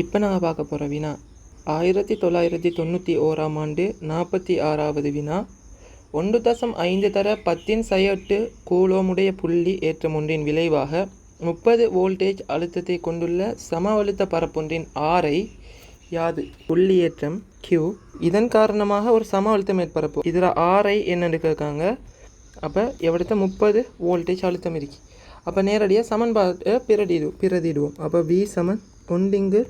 இப்போ நாங்கள் பார்க்க போகிற வினா ஆயிரத்தி தொள்ளாயிரத்தி தொண்ணூற்றி ஓராம் ஆண்டு நாற்பத்தி ஆறாவது வினா. ஒன்று தசம் ஐந்து தர பத்தின் சையட்டு கூலோமுடைய புள்ளி ஏற்றம் ஒன்றின் விளைவாக முப்பது வோல்டேஜ் அழுத்தத்தை கொண்டுள்ள சம அழுத்த பரப்பொன்றின் ஆரை யாது? புள்ளி ஏற்றம் கியூ இதன் காரணமாக ஒரு சம அழுத்த மேற்பரப்பு. இதில் ஆரை என்னன்னு கேட்காங்க. அப்போ எவ்வளத்த? முப்பது வோல்டேஜ் அழுத்தம் இருக்கு. அப்போ நேரடியாக சமன்பாட்டை பிரதிடு பிரதிடுவோம் அப்போ வி சமன் ஒன்றிங்கு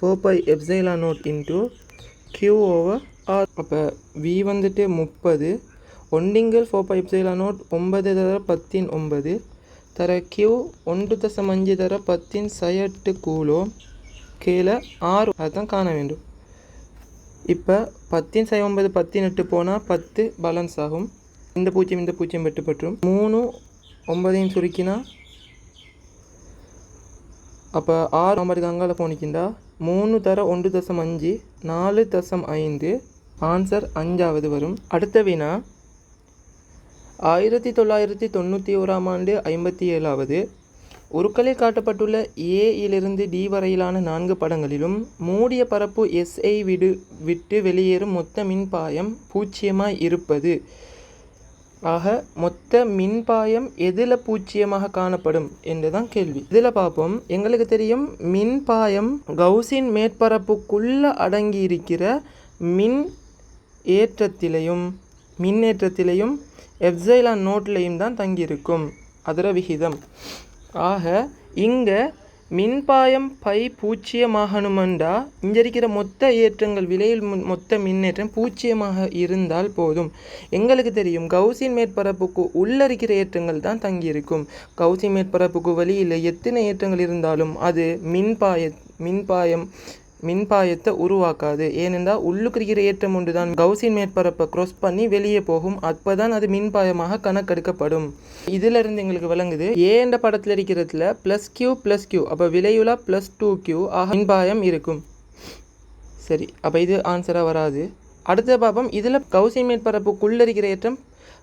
four pi epsilon naught into q over r அப்போ வி வந்துட்டு முப்பது. ஒண்டிங்கல் ஃபோர் பை எப்சைலா நோட் ஒன்பது தர பத்தின் ஒன்பது. தர கியூ ஒன்று தசம் அஞ்சு தர பத்தின் சயட்டு கூலோ கீழே ஆறு அதுதான் காண வேண்டும். இப்போ பத்தின் சை ஒன்பது பத்தின் எட்டு போனால் பத்து பேலன்ஸ் ஆகும். இந்த பூஜ்ஜியம் இந்த பூஜ்ஜியம் வெட்டு பெற்றும். மூணு ஒன்பதையும் சுருக்கினா அப்போ ஆறு ஒன்பது கங்காவில் போனிக்கிண்டா மூணு தர ஒன்று தசம் அஞ்சு நாலு தசம் ஐந்து ஆன்சர் அஞ்சாவது வரும். அடுத்த வினா ஆயிரத்தி தொள்ளாயிரத்தி தொண்ணூற்றி ஓராம் ஆண்டு ஐம்பத்தி ஏழாவது. உருக்களில் காட்டப்பட்டுள்ள ஏ இலிருந்து டி வரையிலான நான்கு படங்களிலும் மூடிய பரப்பு எஸ்ஐ விடு விட்டு வெளியேறும் மொத்த மின்பாயம் பூஜ்ஜியமாய் இருப்பது. ஆக மொத்த மின்பாயம் எதில் பூஜ்ஜியமாக காணப்படும் என்று தான் கேள்வி. இதில் பார்ப்போம். எங்களுக்கு தெரியும் மின்பாயம் கவுசின் மேற்பரப்புக்குள்ள அடங்கி இருக்கிற மின் ஏற்றத்திலையும் மின்னேற்றத்திலையும் எப்சைலான் நோட்லையும் தான் தங்கியிருக்கும். அதர விகிதம். ஆக இங்கே மின்பாயம் பை பூஜ்ஜியமாகணுமெண்டா இங்கே மொத்த ஏற்றங்கள் விலையில் மொத்த மின்னேற்றம் பூச்சியமாக இருந்தால் போதும். எங்களுக்கு தெரியும் கவுசின் மேற்பரப்புக்கு உள்ள இருக்கிற ஏற்றங்கள் தான் தங்கியிருக்கும். கவுசின் மேற்பரப்புக்கு வழியில் எத்தனை ஏற்றங்கள் இருந்தாலும் அது மின்பாய மின்பாயம் மின்பாயத்தை உருவாக்காது. ஏனென்றால் உள்ளுக்கு இருக்கிற ஏற்றம் ஒன்று தான் கவுசின் மேற்பரப்பை க்ரோஸ் பண்ணி வெளியே போகும். அப்போ தான் அது மின்பாயமாக கணக்கெடுக்கப்படும். இதிலிருந்து எங்களுக்கு விளங்குது ஏ என்ற படத்தில் இருக்கிறதுல ப்ளஸ் கியூ ப்ளஸ் கியூ அப்போ விலையுலா ப்ளஸ் டூ கியூ ஆக மின்பாயம் இருக்கும். சரி அப்போ இது ஆன்சராக வராது. அடுத்த பாபம் இதில் கவுசின் மேற்பரப்புக்குள்ள இருக்கிற ஏற்றம்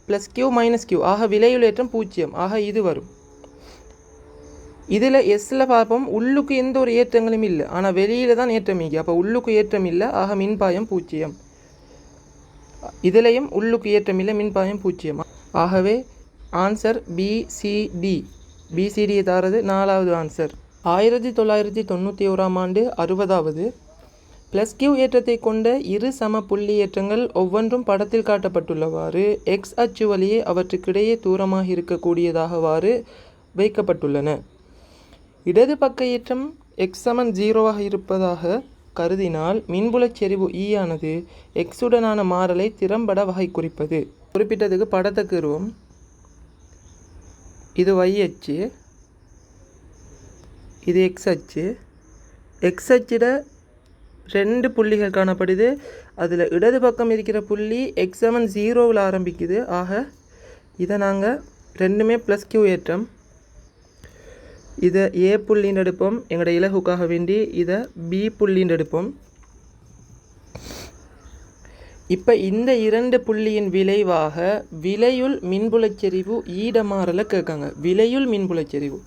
ப்ளஸ் கியூ மைனஸ் கியூ ஆக விலையுள்ள ஏற்றம் பூஜ்ஜியம். ஆக இது வரும். இதில் எஸ்ஸில் பார்ப்போம். உள்ளுக்கு எந்த ஒரு ஏற்றங்களும் இல்லை. ஆனால் வெளியில் தான் ஏற்றம் இங்கே. அப்போ உள்ளுக்கு ஏற்றம் இல்லை. ஆக மின்பாயம் பூஜ்ஜியம். இதிலையும் உள்ளுக்கு ஏற்றம் இல்லை. மின்பாயம் பூஜ்ஜியம். ஆகவே ஆன்சர் பிசிடி பிசிடியை தாரது நாலாவது ஆன்சர். ஆயிரத்தி தொள்ளாயிரத்தி தொண்ணூற்றி ஓராம் ஆண்டு அறுபதாவது. ப்ளஸ் கியூ ஏற்றத்தை கொண்ட இரு சம புள்ளி ஏற்றங்கள் ஒவ்வொன்றும் படத்தில் காட்டப்பட்டுள்ளவாறு எக்ஸ் அச்சு வழியே அவற்றுக்கிடையே தூரமாக இருக்கக்கூடியதாகவாறு வைக்கப்பட்டுள்ளன. இடது பக்க ஏற்றம் எக்ஸ் சமன் ஜீரோவாக இருப்பதாக கருதினால் மின்புலச் செறிவு E ஆனது எக்ஸுடனான மாறலை திறம்பட வகை குறிப்பது குறிப்பிட்டதுக்கு படத்தை கீறுவோம் இது y அச்சு. இது எக்ஸ் அச்சு. எக்ஸ் அச்சிட ரெண்டு புள்ளிகள் காணப்படுது. அதில் இடது பக்கம் இருக்கிற புள்ளி எக்ஸ் செவன் ஜீரோவில் ஆரம்பிக்குது. ஆக இதை நாங்கள் ரெண்டுமே ப்ளஸ் கியூ ஏற்றம். இதை ஏ புள்ளின்னு எடுப்போம் எங்களோட இலகுக்காக வேண்டி இதை பி புள்ளின்னு எடுப்போம் இப்போ இந்த இரண்டு புள்ளியின் விளைவாக விலையுள் மின்புலச்செறிவு ஈடமாறல கேட்காங்க விலையுள் மின்புலச்செறிவு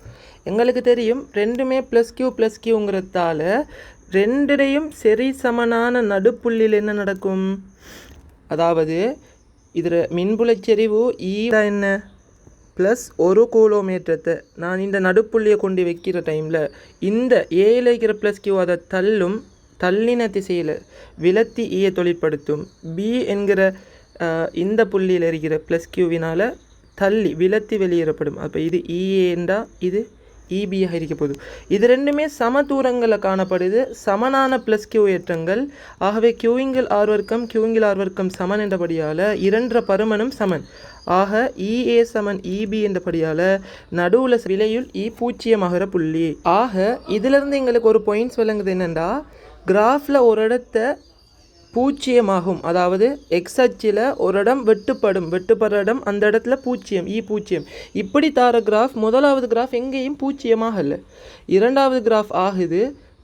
எங்களுக்கு தெரியும் ரெண்டுமே ப்ளஸ் கியூ ப்ளஸ் கியூங்கிறதால ரெண்டுடையும் சரி சமனான நடுப்புள்ளியில் என்ன நடக்கும்? அதாவது இதில் மின்புலச்செறிவு ஈடா என்ன? ப்ளஸ் ஒரு கூலோமீட்டரத்தை நான் இந்த நடுப்புள்ளியை கொண்டு வைக்கிற டைமில் இந்த ஏயில் இருக்கிற ப்ளஸ் கியூ அதை தள்ளும் தள்ளின திசையில் விலத்தி e ஈய தொழிற்படுத்தும். பி என்கிற இந்த புள்ளியில் இருக்கிற ப்ளஸ் கியூவினால் தள்ளி விலத்தி வெளியேறப்படும். அப்போ இது இஏண்டா இது இபியாக இருக்க போகுது. இது ரெண்டுமே சம தூரங்களில் காணப்படுது. சமனான ப்ளஸ் கியூ ஏற்றங்கள். ஆகவே கியூவிங்கில் ஆர் வர்க்கம் கியூவிங்கில் ஆர்வர்க்கம் சமன் என்றபடியால் இரண்டரை பருமனும் சமன். ஆக இஏ சமன் இபி என்றபடியால் நடுவில் விலையுள் இ பூச்சியமாகிற புள்ளி. ஆக இதிலிருந்து எங்களுக்கு ஒரு பாயிண்ட்ஸ் விளங்குது என்னென்னா கிராஃபில் ஒரு இடத்த பூச்சியமாகும். அதாவது எக்ஸ் அச்சில் ஒரு இடம் வெட்டுப்படும். வெட்டுப்படுற இடம் அந்த இடத்துல பூச்சியம் இ பூச்சியம். இப்படி தார கிராஃப் முதலாவது கிராஃப் எங்கேயும் பூச்சியமாகல. இரண்டாவது கிராஃப் ஆகுது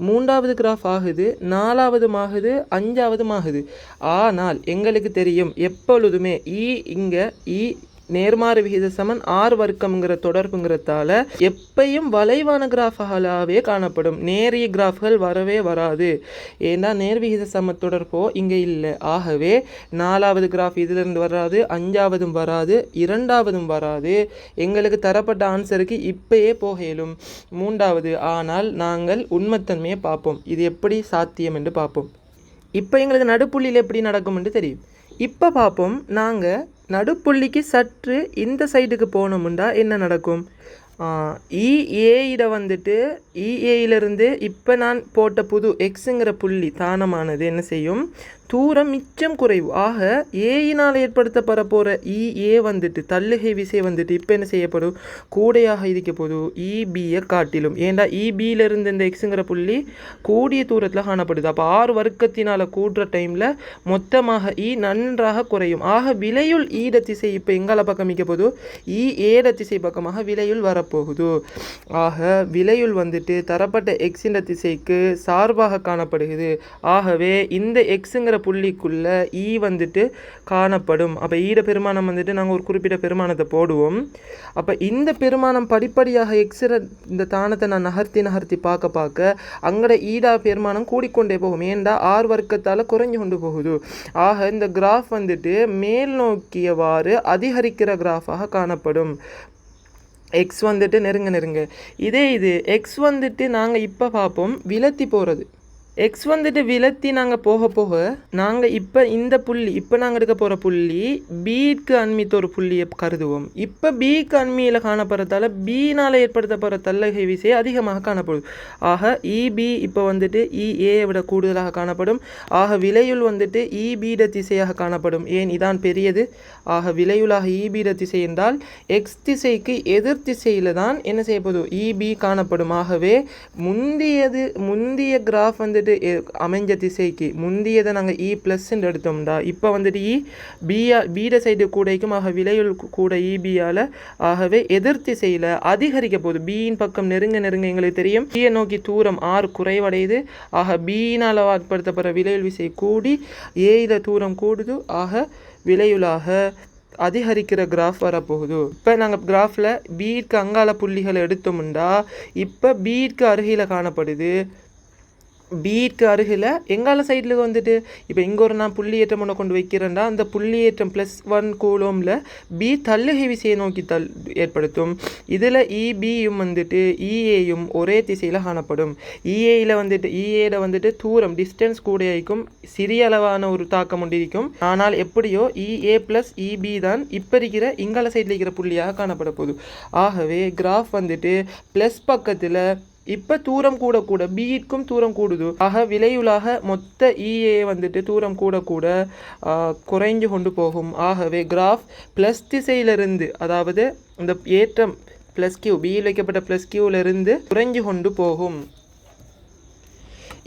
மூன்றாவது கிராஃப் ஆகுது நாலாவதும் ஆகுது அஞ்சாவதும் ஆகுது. ஆனால் எங்களுக்கு தெரியும் எப்பொழுதுமே e இ இங்கே இ e நேர்மாறு விகித சமன் ஆர் வர்க்கம்ங்கிற தொடர்புங்கிறதால எப்பயும் வளைவான கிராஃப்களாகவே காணப்படும். நேரிய கிராஃப்கள் வரவே வராது. ஏன்னா நேர்விகித சம தொடர்போ இங்கே இல்லை. ஆகவே நாலாவது கிராஃப் இதிலிருந்து வராது அஞ்சாவதும் வராது இரண்டாவதும் வராது. எங்களுக்கு தரப்பட்ட ஆன்சருக்கு இப்பயே போக இயலும். மூன்றாவது ஆனால் நாங்கள் உண்மைத்தன்மையை பார்ப்போம். இது எப்படி சாத்தியம் என்று பார்ப்போம். இப்போ எங்களுக்கு நடுப்புள்ளியில் எப்படி நடக்கும் என்று தெரியும். இப்போ பார்ப்போம். நாங்கள் நடுப்புள்ளிக்கு சற்று இந்த சைடுக்கு போனோம்னா என்ன நடக்கும்? இஏயிட வந்துட்டு இஏயிலிருந்து இப்போ நான் போட்ட புது எக்ஸுங்கிற புள்ளி தானமானது என்ன செய்யும்? தூரம் மிச்சம் குறைவு. ஆக ஏயினால் ஏற்படுத்தப்பட போகிற இஏ e, வந்துட்டு தள்ளுகை விசை வந்துட்டு இப்போ என்ன செய்யப்படும் கூடையாக இருக்க போதும் இபியை e, காட்டிலும். ஏண்டா இபியிலிருந்து e, இந்த எக்ஸுங்கிற புள்ளி கூடிய தூரத்தில் காணப்படுது. அப்போ ஆறு வர்க்கத்தினால் கூடுற டைமில் மொத்தமாக இ நன்றாக குறையும். ஆக விலையுள் ஈட திசை இப்போ எங்கால பக்கம் மிக்க போதும் இ ஏட திசை பக்கமாக விலையுள் வரப்போகுது. ஆக விலையுள் வந்துட்டு தரப்பட்ட எக்ஸின் திசைக்கு சார்பாக காணப்படுகிறது. ஆகவே இந்த எக்ஸுங்கிற புள்ளிக்குள்ளே ஈ வந்துட்டு காணப்படும். அப்போ ஈட பெருமானம் வந்துட்டு நாங்கள் ஒரு குறிப்பிட்ட பெருமானத்தை போடுவோம். அப்போ இந்த பெருமானம் படிப்படியாக எக்ஸிற இந்த தானத்தை நான் நகர்த்தி நகர்த்தி பார்க்க பார்க்க அங்கட ஈடா பெருமானம் கூடிக்கொண்டே போகும். ஏண்டா? ஆறு வர்க்கத்தால் குறைஞ்சு கொண்டு போகுது. ஆக இந்த கிராஃப் வந்துட்டு மேல் நோக்கியவாறு அதிகரிக்கிற கிராஃபாக காணப்படும். எக்ஸ் வந்துட்டு நெருங்க நெருங்க. இதே இது எக்ஸ் வந்துட்டு நாங்கள் இப்போ பார்ப்போம். விலத்தி போகிறது எக்ஸ் வந்துட்டு விலத்தி நாங்கள் போக போக நாங்கள் இப்போ இந்த புள்ளி இப்போ நாங்கள் எடுக்க போகிற புள்ளி பீக்கு அண்மித்த ஒரு புள்ளியை கருதுவோம். இப்போ பிக்கு அண்மியில் காணப்படுறதால பினால் ஏற்படுத்தப்படுற தள்ளகை விசை அதிகமாக காணப்படும். ஆக e, இபி இப்போ வந்துட்டு e, இஏ விட கூடுதலாக காணப்படும். ஆக விலையுள் வந்துட்டு e, இபீட திசையாக காணப்படும். ஏன்? இதான் பெரியது. ஆக விலையுளாக இபீட திசை என்றால் எக்ஸ் திசைக்கு எதிர் திசையில் தான் என்ன செய்யப்போகுது இபி காணப்படும். ஆகவே முந்தியது முந்திய கிராஃப் வந்துட்டு எ- அமைஞ்ச திசைக்கு. முந்தியதை நாங்கள் e இ ப்ளஸ்ன்னு எடுத்தோம்டா. இப்போ வந்துட்டு இ பிஆ பீட சைடு கூடைக்கும் ஆக விலையுள் கூட e, இபியால் ஆகவே எதிர் திசையில் அதிகரிக்க போகுது. பியின் பக்கம் நெருங்க நெருங்க எங்களுக்கு தெரியும். E பியை நோக்கி தூரம் ஆறு குறைவடையுது. ஆக பியினால் ஏற்படுத்தப்படுற விலையுள் விசை கூடி ஏயில தூரம் கூடுது. ஆக விலையுலாக அதிகரிக்கிற கிராஃப் வரப்போகுது. இப்போ நாங்கள் கிராஃபில் பீட்க்கு அங்கால புள்ளிகளை எடுத்தோம்னா இப்போ பீட்க்கு அருகில் காணப்படுது. பீட்க்கு அருகில் எங்கால சைடில் வந்துட்டு? இப்போ இங்கே ஒரு நான் புள்ளியேற்றம் ஒன்று கொண்டு வைக்கிறேன்டா அந்த புள்ளியேற்றம் ப்ளஸ் ஒன் கூலோமில் பி தள்ளுகை விசையை நோக்கி தள் ஏற்படுத்தும். இதில் இபியும் e, வந்துட்டு e, இஏயும் ஒரே திசையில் காணப்படும். E, இஏயில் வந்துட்டு இஏயில் வந்துட்டு தூரம் டிஸ்டன்ஸ் கூட இருக்கும் சிறிய அளவான ஒரு தாக்கம் கொண்டிருக்கும். இருக்கும் ஆனால் எப்படியோ இஏ ப்ளஸ் இபி தான் இப்போ இருக்கிற இங்கால சைடில் இருக்கிற புள்ளியாக காணப்பட போகுது. ஆகவே கிராஃப் வந்துட்டு ப்ளஸ் பக்கத்தில் இப்போ தூரம் கூட கூட பிஇட்க்கும் தூரம் கூடுது. ஆக விலையுலாக மொத்த இஏ வந்துட்டு தூரம் கூட கூட குறைஞ்சு கொண்டு போகும். ஆகவே கிராஃப் ப்ளஸ் திசையிலிருந்து அதாவது இந்த ஏற்றம் ப்ளஸ் கியூ பியில் வைக்கப்பட்ட ப்ளஸ் கியூவிலிருந்து குறைஞ்சு கொண்டு போகும்.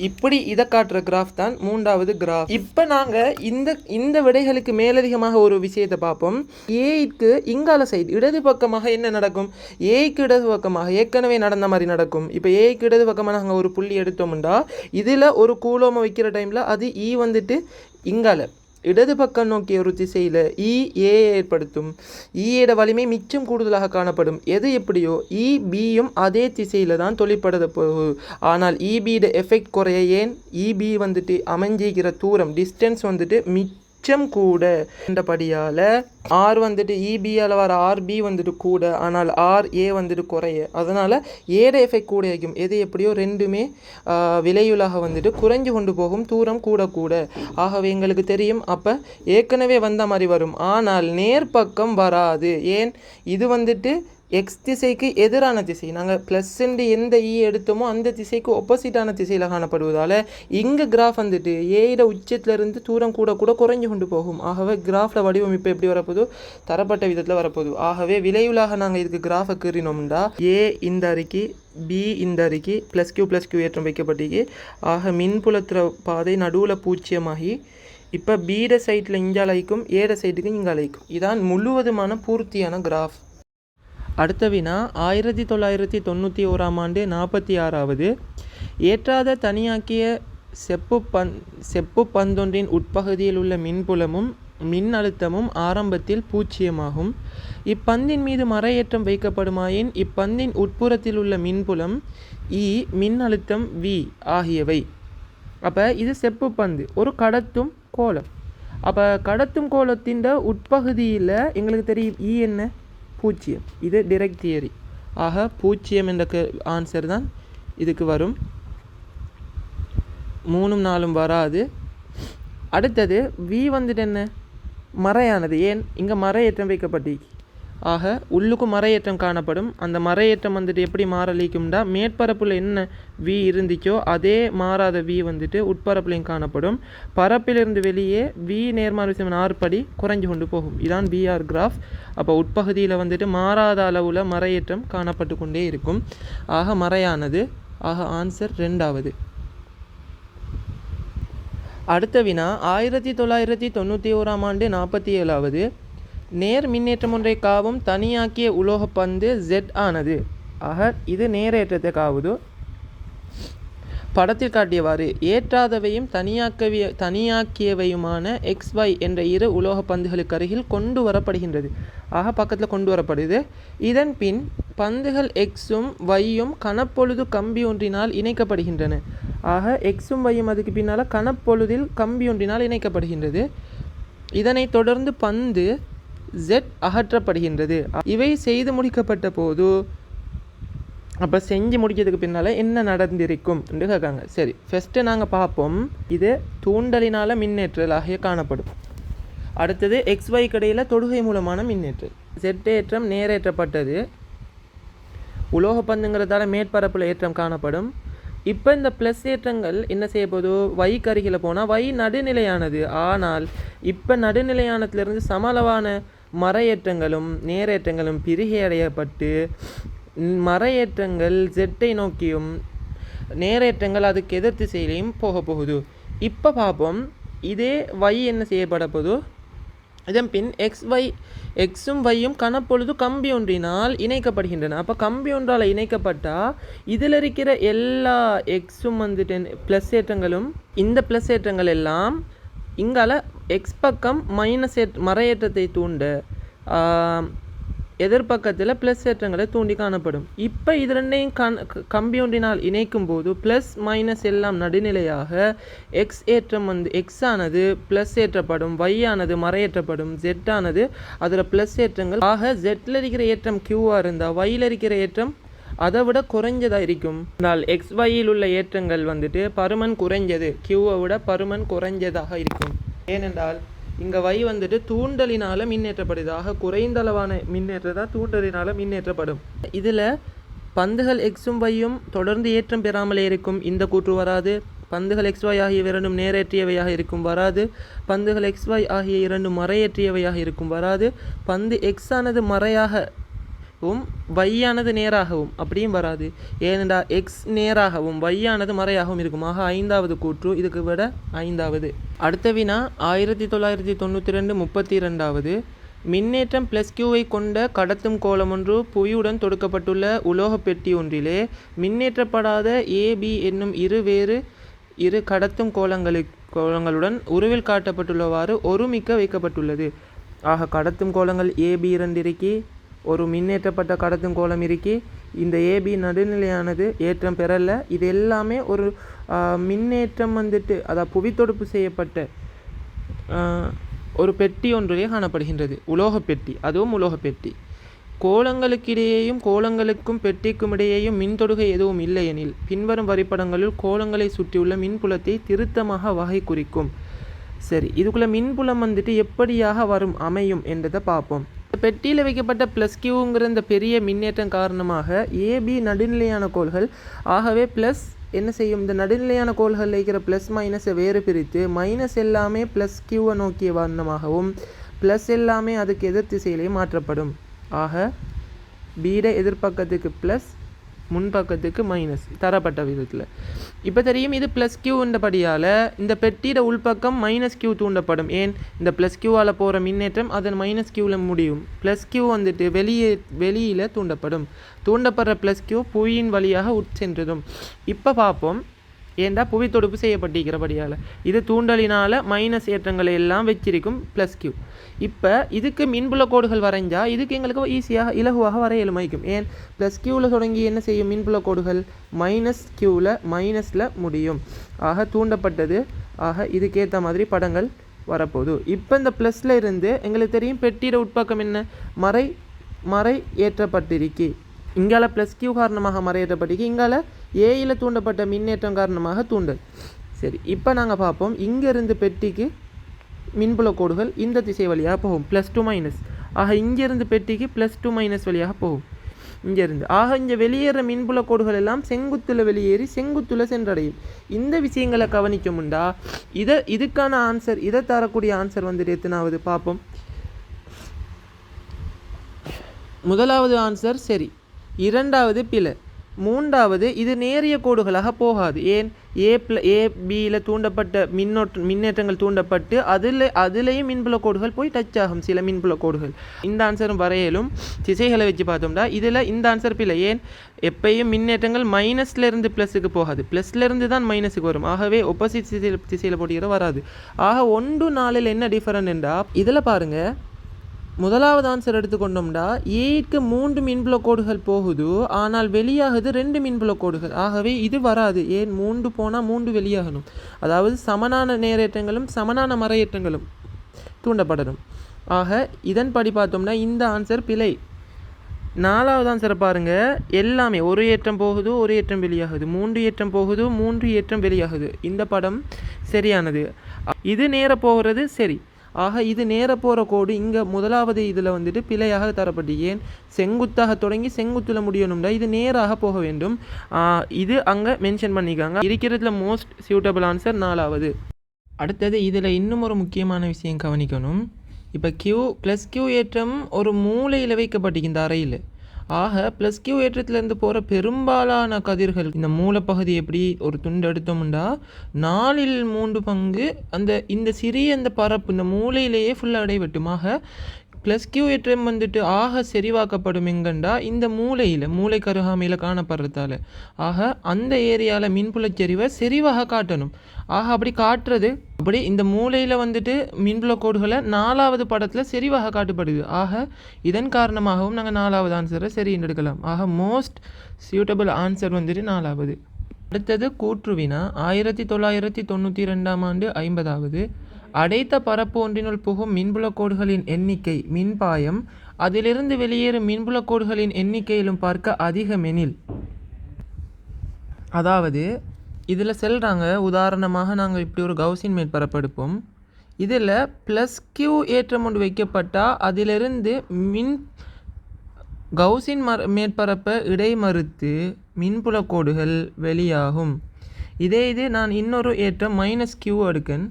இப்படி இதை காட்டுற கிராஃப் தான் மூன்றாவது கிராஃப் இப்போ நாங்கள் இந்த இந்த விடைகளுக்கு மேலதிகமாக ஒரு விஷயத்தை பார்ப்போம். ஏய்க்கு இங்கால சைடு இடது பக்கமாக என்ன நடக்கும்? ஏய்க்கு இடது பக்கமாக ஏற்கனவே நடந்த மாதிரி நடக்கும். இப்போ ஏய்க்கு இடது பக்கமாக நாங்கள் ஒரு புள்ளி எடுத்தோம்னா இதில் ஒரு கூலோமை வைக்கிற டைமில் அது ஈ வந்துட்டு இங்கால. இடது பக்கம் நோக்கிய ஒரு திசையில் இ e, ஏ ஏற்படுத்தும். E ஈயோட வலிமை மிச்சம் கூடுதலாக காணப்படும். எது எப்படியோ e, இபியும் அதே திசையில் தான் தொழிற்பட போகுது ஆனால் இபியோட எஃபெக்ட் குறைய ஏன்? இபி வந்துட்டு அமைஞ்சிக்கிற தூரம் டிஸ்டன்ஸ் வந்துட்டு மிச்சம் கூட. என்றபடியால் ஆர் வந்துட்டு இபியால் வர ஆர்பி வந்துட்டு கூட ஆனால் ஆர் ஏ வந்துட்டு குறைய. அதனால் ஏட எஃபெக்ட் கூட இருக்கும் எது எப்படியோ ரெண்டுமே விலையுலாக வந்துட்டு குறைஞ்சு கொண்டு போகும். தூரம் கூட கூட. ஆகவே எங்களுக்கு தெரியும் அப்போ ஏற்கனவே வந்த மாதிரி வரும். ஆனால் நேர்பக்கம் வராது. ஏன்? இது வந்துட்டு எக்ஸ் திசைக்கு எதிரான திசை. நாங்கள் ப்ளஸ்ன்னு எந்த இ எடுத்தோமோ அந்த திசைக்கு ஒப்போசிட்டான திசையில் காணப்படுவதால் இங்கே கிராஃப் வந்துட்டு ஏயிட உச்சத்திலிருந்து தூரம் கூட கூட குறைஞ்சு கொண்டு போகும். ஆகவே கிராஃபில் வடிவமைப்பு எப்படி வரப்போதோ தரப்பட்ட விதத்தில் வரப்போகுது. ஆகவே விலையுலாக நாங்கள் இதுக்கு கிராஃபை கீறினோம்டா. ஏ இந்த அறிக்கை பி இந்த அறிக்கை ப்ளஸ் கியூ ப்ளஸ் கியூ ஏற்றம் வைக்கப்பட்டிருக்கு. ஆக மின்புலத்திர பாதை நடுவில் பூச்சியமாகி இப்போ பீட சைட்டில் இஞ்சாலைக்கும் ஏட சைட்டுக்கு இங்காலைக்கும் இதான் முழுவதுமான பூர்த்தியான கிராஃப் அடுத்த வினா ஆயிரத்தி தொள்ளாயிரத்தி தொண்ணூற்றி ஓராம் ஆண்டு நாற்பத்தி ஆறாவது. ஏற்றாத தனியாக்கிய செப்பு பந் செப்பு பந்தொன்றின் உட்பகுதியில் உள்ள மின்புலமும் மின் அழுத்தமும் ஆரம்பத்தில் பூச்சியமாகும். இப்பந்தின் மீது மறையேற்றம் வைக்கப்படுமாயின் இப்பந்தின் உட்புறத்தில் உள்ள மின்புலம் இ மின்னழுத்தம் வி ஆகியவை. அப்போ இது செப்பு பந்து ஒரு கடத்தும் கோலம் அப்போ கடத்தும் கோலத்தின் உட்பகுதியில் எங்களுக்கு தெரியும் இ என்ன? பூஜ்ஜியம் இது டிரெக்ட் தியரி ஆக பூஜ்ஜியம் என்ற ஆன்சர் தான் இதுக்கு வரும். மூணும் நாலும் வராது. அடுத்தது வி வந்துட்டு என்ன? மறையானது. ஏன்? இங்கே மர ஏற்றம் வைக்கப்பட்டிருக்கு. ஆக உள்ளுக்கும் மறையேற்றம் காணப்படும். அந்த மறையேற்றம் வந்துட்டு எப்படி மாறலிக்கும்டா மேற்பரப்பில் என்ன வி இருந்துச்சோ அதே மாறாத வி வந்துட்டு உட்பரப்புலையும் காணப்படும். பரப்பிலிருந்து வெளியே வி நேர்மாறு விசைமன் குறைஞ்சு கொண்டு போகும். இதான் பிஆர் கிராஃப் அப்போ உட்பகுதியில் வந்துட்டு மாறாத அளவில் மறையேற்றம் காணப்பட்டு கொண்டே இருக்கும். ஆக மறையானது. ஆக ஆன்சர் ரெண்டாவது அடுத்த வினா ஆயிரத்தி தொள்ளாயிரத்தி தொண்ணூற்றி ஓராம் ஆண்டு நாற்பத்தி ஏழாவது. நேர் மின்னேற்றம் ஒன்றை காவும் தனியாக்கிய உலோகப் பந்து ஜெட் ஆனது. ஆக இது நேரேற்றத்தை காவுது. படத்தில் காட்டியவாறு ஏற்றாதவையும் தனியாக்கவிய தனியாக்கியவையுமான எக்ஸ் ஒய் என்ற இரு உலோகப் பந்துகளுக்கு அருகில் கொண்டு வரப்படுகின்றது. ஆக பக்கத்தில் கொண்டு வரப்படுது. இதன் பின் பந்துகள் எக்ஸும் ஒய்யும் கனப்பொழுது கம்பி ஒன்றினால் இணைக்கப்படுகின்றன. ஆக எக்ஸும் ஒய்யும் அதுக்கு பின்னால் கனப்பொழுதில் கம்பி ஒன்றினால் இணைக்கப்படுகின்றது. இதனைத் தொடர்ந்து பந்து ஜெட் அகற்றப்படுகின்றது. இவை செய்து முடிக்கப்பட்ட போது அப்போ செஞ்சு முடிக்கிறதுக்கு பின்னால் என்ன நடந்திருக்கும் என்று கேட்காங்க. சரி ஃபஸ்ட்டு நாங்கள் பார்ப்போம். இது தூண்டலினால் மின்னேற்றலாக காணப்படும். அடுத்தது எக்ஸ் ஒய் கடையில் தொடுகை மூலமான மின்னேற்றல். செட்டேற்றம் நேரேற்றப்பட்டது. உலோக பந்துங்கிறதால மேற்பரப்பில் ஏற்றம் காணப்படும். இப்போ இந்த ப்ளஸ் ஏற்றங்கள் என்ன செய்ய போதோ வை கருகில போனால் வை நடுநிலையானது. ஆனால் இப்போ நடுநிலையானதுலேருந்து சமளவான மறையேற்றங்களும் நேரேற்றங்களும் பிரிகையடையப்பட்டு மறையேற்றங்கள் ஜெட்டை நோக்கியும் நேரேற்றங்கள் அதுக்கு எதிர் திசையிலையும் போக போகுது. இப்போ பார்ப்போம் இதே வை என்ன செய்யப்பட போதோ இதன் பின் எக்ஸ் வை எக்ஸும் வையும் கனப்பொழுது கம்பி ஒன்றினால் இணைக்கப்படுகின்றன. அப்போ கம்பி ஒன்றால் இணைக்கப்பட்டால் இதில் இருக்கிற எல்லா எக்ஸும் வந்துட்டு ப்ளஸ் ஏற்றங்களும் இந்த ப்ளஸ் ஏற்றங்கள் எல்லாம் இங்கால எக்ஸ் பக்கம் மைனஸ் ஏற் மறையேற்றத்தை தூண்டு எதிர்பக்கத்தில் ப்ளஸ் ஏற்றங்களை தூண்டி காணப்படும். இப்போ இது ரெண்டையும் கண் கம்பி ஒன்றினால் இணைக்கும் போது ப்ளஸ் மைனஸ் எல்லாம் நடுநிலையாக எக்ஸ் ஏற்றம் வந்து எக்ஸ் ஆனது ப்ளஸ் ஏற்றப்படும் ஒய் ஆனது மறையேற்றப்படும் ஜெட் ஆனது அதில் ப்ளஸ் ஏற்றங்கள். ஆக ஜெட்டில் இருக்கிற ஏற்றம் கியூவாக இருந்தால் ஒயில் இருக்கிற ஏற்றம் அதை விட குறைஞ்சதாக இருக்கும் ஆனால் எக்ஸ் ஒயில் உள்ள ஏற்றங்கள் வந்துட்டு பருமன் குறைஞ்சது. கியூவை விட பருமன் குறைஞ்சதாக இருக்கும். ஏனென்றால் இங்கே வை வந்துட்டு தூண்டலினால் மின்னேற்றப்படுது ஆக குறைந்த அளவான மின்னேற்றதான் தூண்டலினால் மின்னேற்றப்படும். இதில் பந்துகள் எக்ஸும் வையும் தொடர்ந்து ஏற்றம் பெறாமலே இருக்கும். இந்த கூற்று வராது. பந்துகள் எக்ஸ் ஒய் ஆகிய இரண்டும் நேரேற்றியவையாக இருக்கும். வராது. பந்துகள் எக்ஸ் ஒய் ஆகிய இரண்டும் மறையேற்றியவையாக இருக்கும். வராது. பந்து எக்ஸ் ஆனது மறையாகவும் வையானது நேராகவும் அப்படியும் வராது. ஏனென்றால் எக்ஸ் நேராகவும் வையானது மறையாகவும் இருக்கும். ஆக ஐந்தாவது கூற்று இதுக்கு விட ஐந்தாவது. அடுத்த வினா ஆயிரத்தி தொள்ளாயிரத்தி தொண்ணூற்றி ரெண்டு முப்பத்தி ரெண்டாவது மின்னேற்றம் ப்ளஸ் கியூவை கொண்ட கடத்தும் கோலம் ஒன்று புவியுடன் தொடுக்கப்பட்டுள்ள உலோகப் பெட்டி ஒன்றிலே மின்னேற்றப்படாத ஏபி என்னும் இரு வேறு இரு கடத்தும் கோலங்களு கோலங்களுடன் உருவில் காட்டப்பட்டுள்ளவாறு ஒருமிக்க வைக்கப்பட்டுள்ளது. ஆக கடத்தும் கோலங்கள் ஏபி இரண்டிற்கு ஒரு மின்னேற்றப்பட்ட கடத்தும் கோலம் இருக்கி இந்த ஏபி நடுநிலையானது ஏற்றம் பெறலை. இது எல்லாமே ஒரு மின்னேற்றம் வந்துட்டு அதாவது புவித்தொடுப்பு செய்யப்பட்ட ஒரு பெட்டி ஒன்றிலே காணப்படுகின்றது. உலோக பெட்டி அதுவும் உலோக பெட்டி. கோலங்களுக்கிடையேயும் கோலங்களுக்கும் பெட்டிக்கும் இடையேயும் மின்தொடுகை எதுவும் இல்லையெனில் பின்வரும் வரைபடங்களில் கோலங்களை சுற்றியுள்ள மின்புலத்தை திருத்தமாக வகை குறிக்கும். சரி இதுக்குள்ளே மின்புலம் வந்துட்டு எப்படியாக வரும் அமையும் என்றதை பார்ப்போம். பெட்டியில் வைக்கப்பட்ட ப்ளஸ் கியூங்கிற இந்த பெரிய மின்னேற்றம் காரணமாக ஏபி நடுநிலையான கோள்கள். ஆகவே ப்ளஸ் என்ன செய்யும்? இந்த நடுநிலையான கோள்களில் இருக்கிற ப்ளஸ் மைனஸை வேறு பிரித்து மைனஸ் எல்லாமே ப்ளஸ் கியூவை நோக்கிய வண்ணமாகவும் ப்ளஸ் எல்லாமே அதுக்கு எதிர் திசையிலேயே மாற்றப்படும். ஆக பீட எதிர்பக்கத்துக்கு ப்ளஸ் முன்பக்கத்துக்கு மைனஸ் தரப்பட்ட விதத்தில் இப்போ தெரியும் இது ப்ளஸ் கியூன்றபடியால் இந்த பெட்டியோட உள்பக்கம் மைனஸ் கியூ தூண்டப்படும். ஏன்? இந்த ப்ளஸ் கியூவால் போகிற மின்னேற்றம் அதன் மைனஸ் கியூவில் முடியும். ப்ளஸ் கியூ வந்துட்டு வெளியே வெளியில் தூண்டப்படும். தூண்டப்படுற ப்ளஸ் கியூ புவியின் வழியாக உட்சென்றதும். இப்போ பார்ப்போம் ஏன்டா புவி தொடுப்பு செய்யப்பட்டிருக்கிறபடியால்? இது தூண்டலினால் மைனஸ் ஏற்றங்களை எல்லாம் வச்சிருக்கும் ப்ளஸ் கியூ இப்போ இதுக்கு மின்புல கோடுகள் வரைஞ்சால் இதுக்கு எங்களுக்கு ஈஸியாக இலகுவாக வரைய எழுமைக்கும் ஏன்? ப்ளஸ் கியூவில் தொடங்கி என்ன செய்யும்? மின்புல கோடுகள் மைனஸ் கியூவில் மைனஸில் முடியும். ஆக தூண்டப்பட்டது. ஆக இதுக்கேற்ற மாதிரி படங்கள் வரப்போகுது. இப்போ இந்த ப்ளஸில் இருந்து எங்களுக்கு தெரியும் பெட்டியோட உட்பக்கம் என்ன? மறை மறை ஏற்றப்பட்டிருக்கு. இங்கால ப்ளஸ் கியூ காரணமாக மறையேற்றப்பட்டிருக்கு இங்கால ஏயில் தூண்டப்பட்ட மின்னேற்றம் காரணமாக தூண்டல். சரி இப்போ நாங்கள் பார்ப்போம். இங்கேருந்து பெட்டிக்கு மின்புல கோடுகள் இந்த திசை வழியாக போகும். ப்ளஸ் டூ மைனஸ் ஆக இங்கேருந்து பெட்டிக்கு ப்ளஸ் டூ மைனஸ் வழியாக போகும். இங்கேருந்து. ஆக இங்கே வெளியேற மின்புல கோடுகள் எல்லாம் செங்குத்துல வெளியேறி செங்குத்துல சென்றடையும். இந்த விஷயங்களை கவனிச்சோம்டா இதை இதுக்கான ஆன்சர் இதை தரக்கூடிய ஆன்சர் வந்துட்டு எத்தனாவது? பார்ப்போம். முதலாவது ஆன்சர் சரி. இரண்டாவது பிழை. மூன்றாவது இது நேரிய கோடுகளாக போகாது. ஏன்? ஏ பிள ஏ பியில் தூண்டப்பட்ட மின்னோட்ட மின்னேற்றங்கள் தூண்டப்பட்டு அதில் அதுலேயும் மின்புல கோடுகள் போய் டச் ஆகும் சில மின்புல கோடுகள். இந்த ஆன்சரும் வரையலும் திசைகளை வச்சு பார்த்தோம்னா இதில் இந்த ஆன்சர் பிள்ளை ஏன்? எப்பயும் மின்னேற்றங்கள் மைனஸ்லேருந்து ப்ளஸுக்கு போகாது. ப்ளஸ்லேருந்து தான் மைனஸுக்கு வரும். ஆகவே ஒப்போசிட் திசையில் திசையில் போட்டிக்கிற வராது. ஆக ஒன்று நாளில் என்ன டிஃபரண்ட் என்றால் இதில் பாருங்கள் முதலாவது ஆன்சர் எடுத்துக்கொண்டோம்டா ஏக்கு மூன்று மின்புல கோடுகள் போகுது ஆனால் வெளியாகுது ரெண்டு மின்புல கோடுகள். ஆகவே இது வராது. ஏன்? மூன்று போனால் மூன்று வெளியாகணும். அதாவது சமனான நேரேற்றங்களும் சமனான மறையேற்றங்களும் தூண்டப்படணும். ஆக இதன்படி பார்த்தோம்னா இந்த ஆன்சர் பிழை. நாலாவது ஆன்சரை பாருங்க. எல்லாமே ஒரு ஏற்றம் போகுது ஒரு ஏற்றம் வெளியாகுது. மூன்று ஏற்றம் போகுது மூன்று ஏற்றம் வெளியாகுது. இந்த படம் சரியானது. இது நேர போகிறது சரி. ஆக இது நேர போகிற கோடு. இங்கே முதலாவது இதில் வந்துட்டு பிழையாக தரப்பட்டு ஏன்? செங்குத்தாக தொடங்கி செங்குத்தில் முடியணும்டா. இது நேராக போக வேண்டும். இது அங்கே மென்ஷன் பண்ணிக்காங்க இருக்கிறதுல மோஸ்ட் சூட்டபிள் ஆன்சர் நாலாவது. அடுத்தது இதில் இன்னும் ஒரு முக்கியமான விஷயம் கவனிக்கணும். இப்போ கியூ ப்ளஸ் கியூ ஏற்றம் ஒரு மூலையில் வைக்கப்பட்டிருக்கு இந்த அறையில். ஆக ப்ளஸ் கியூ ஏற்றத்திலேருந்து போகிற பெரும்பாலான கதிர்கள் இந்த மூலப்பகுதி எப்படி ஒரு துண்டு எடுத்தோம்னா நாலில் மூன்று பங்கு அந்த இந்த சிறிய அந்த பரப்பு இந்த மூலையிலேயே ஃபுல்லாக அடைவட்டுமாக ப்ளஸ் கியூ ஏற்றம் வந்துட்டு ஆக செறிவாக்கப்படும் எங்கண்டா? இந்த மூலையில் மூளை கருகாமையில் காணப்படுறதால. ஆக அந்த ஏரியாவில் மின்புலச் செறிவை செறிவாக காட்டணும். ஆக அப்படி காட்டுறது அப்படி இந்த மூலையில் வந்துட்டு மின்புல கோடுகளை நாலாவது படத்தில் செறிவாக காட்டப்படுது. ஆக இதன் காரணமாகவும் நாங்கள் நாலாவது ஆன்சரை சரி எடுக்கலாம் ஆக மோஸ்ட் சியூட்டபிள் ஆன்சர் வந்துட்டு நாலாவது. அடுத்தது கூற்று வினா ஆயிரத்தி தொள்ளாயிரத்தி தொண்ணூற்றி ரெண்டாம் ஆண்டு ஐம்பதாவது. அடைத்த பரப்பு ஒன்றினுள் புகும் மின்புலக்கோடுகளின் எண்ணிக்கை மின்பாயம். அதிலிருந்து வெளியேறும் மின்புலக்கோடுகளின் எண்ணிக்கையிலும் பார்க்க அதிகமெனில். அதாவது இதில் செல்கிறாங்க உதாரணமாக நாங்கள் இப்படி ஒரு கவுசின் மேற்பரப்பு எடுப்போம் இதில் ப்ளஸ் கியூ ஏற்றம் ஒன்று வைக்கப்பட்டால் அதிலிருந்து மின் கவுசின் மர மேற்பரப்பை இடைமறுத்து மின்புலக்கோடுகள் வெளியாகும். இதே இது நான் இன்னொரு ஏற்றம் மைனஸ் கியூ எடுக்கேன்.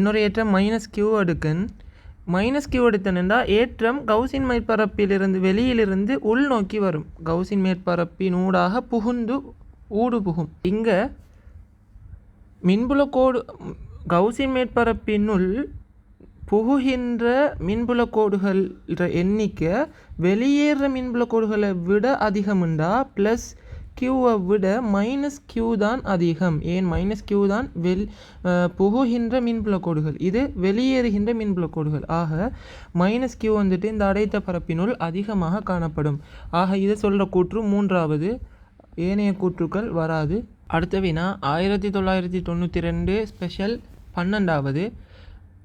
இன்னொரு ஏற்றம் மைனஸ் கியூ எடுக்கன் மைனஸ் கியூ எடுத்தனென்றா ஏற்றம் கவுசின் மேற்பரப்பிலிருந்து வெளியிலிருந்து உள்நோக்கி வரும். கவுசின் மேற்பரப்பின் ஊடாக புகுந்து ஊடு புகும். இங்கே மின்புலக்கோடு கவுசின் மேற்பரப்பினுள் புகுகின்ற மின்புலக்கோடுகள் எண்ணிக்கை வெளியேற மின்புலக்கோடுகளை விட அதிகமுண்டா? ப்ளஸ் கியூவை விட மைனஸ் கியூ தான் அதிகம். ஏன்? மைனஸ் கியூ தான் வெல் புகுகின்ற மின்புலக்கோடுகள் இது வெளியேறுகின்ற மின்புலக்கோடுகள் ஆக மைனஸ் கியூ வந்துட்டு இந்த அடைத்த பரப்பினுள் அதிகமாக காணப்படும். ஆக இதை சொல்கிற கூற்று மூன்றாவது. ஏனைய கூற்றுக்கள் வராது. அடுத்த வினா ஆயிரத்தி தொள்ளாயிரத்தி தொண்ணூற்றி ரெண்டு ஸ்பெஷல் பன்னெண்டாவது.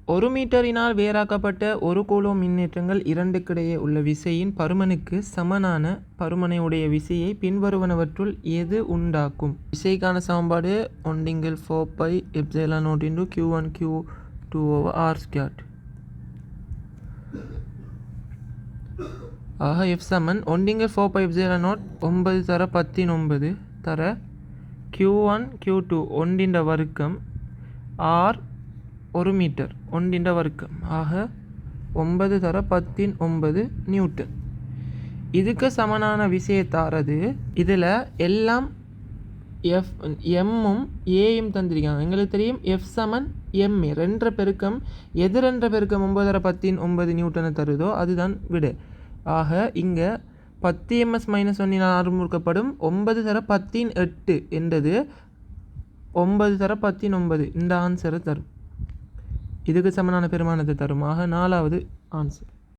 ஒரு மீட்டரினால் வேறாக்கப்பட்ட ஒரு கூலோ மின்னேற்றங்கள் இரண்டுக்கிடையே உள்ள விசையின் பருமனுக்கு சமனான பருமனை உடைய விசையை பின்வருவனவற்றுள் எது உண்டாக்கும்? விசைக்கான சமன்பாடு ஒண்டிங்கில் four pi epsilon naught into q one q two over r squared ஆக எஃப் சமன் ஒண்டிங்கர் ஃபோர் பை எப்சைலா நோட் ஒன்பது தர பத்தின் ஒன்பது தர கியூ ஒன் கியூ டூ ஒன்றின்ற வர்க்கம் ஆர் ஒரு மீட்டர். ஒன்றின்ற வர்க்கம். ஆக ஒன்பது தர பத்தின் ஒன்பது நியூட்டன். இதுக்கு சமனான விஷயத்தாரது இதில் எல்லாம் எஃப் எம்மும் ஏயும் தந்திருக்காங்க. எங்களுக்கு தெரியும் எஃப் சமன் எம்ஏ ரெண்டரை பெருக்கம் எது ரெண்டரை பெருக்கம் ஒன்பதரை பத்தின் ஒன்பது நியூட்டனை தருதோ அதுதான் விடு. ஆக இங்கே பத்து எம்எஸ் மைனஸ் ஒன்றினால் ஆரம்பிக்கப்படும் ஒன்பது தர பத்தின் எட்டு என்றது ஒன்பது தர பத்தின் ஒன்பது. இந்த ஆன்சரை தரும். இதுக்கு சமனான பெருமானத்தை தருமாக நாலாவது ஆன்சர்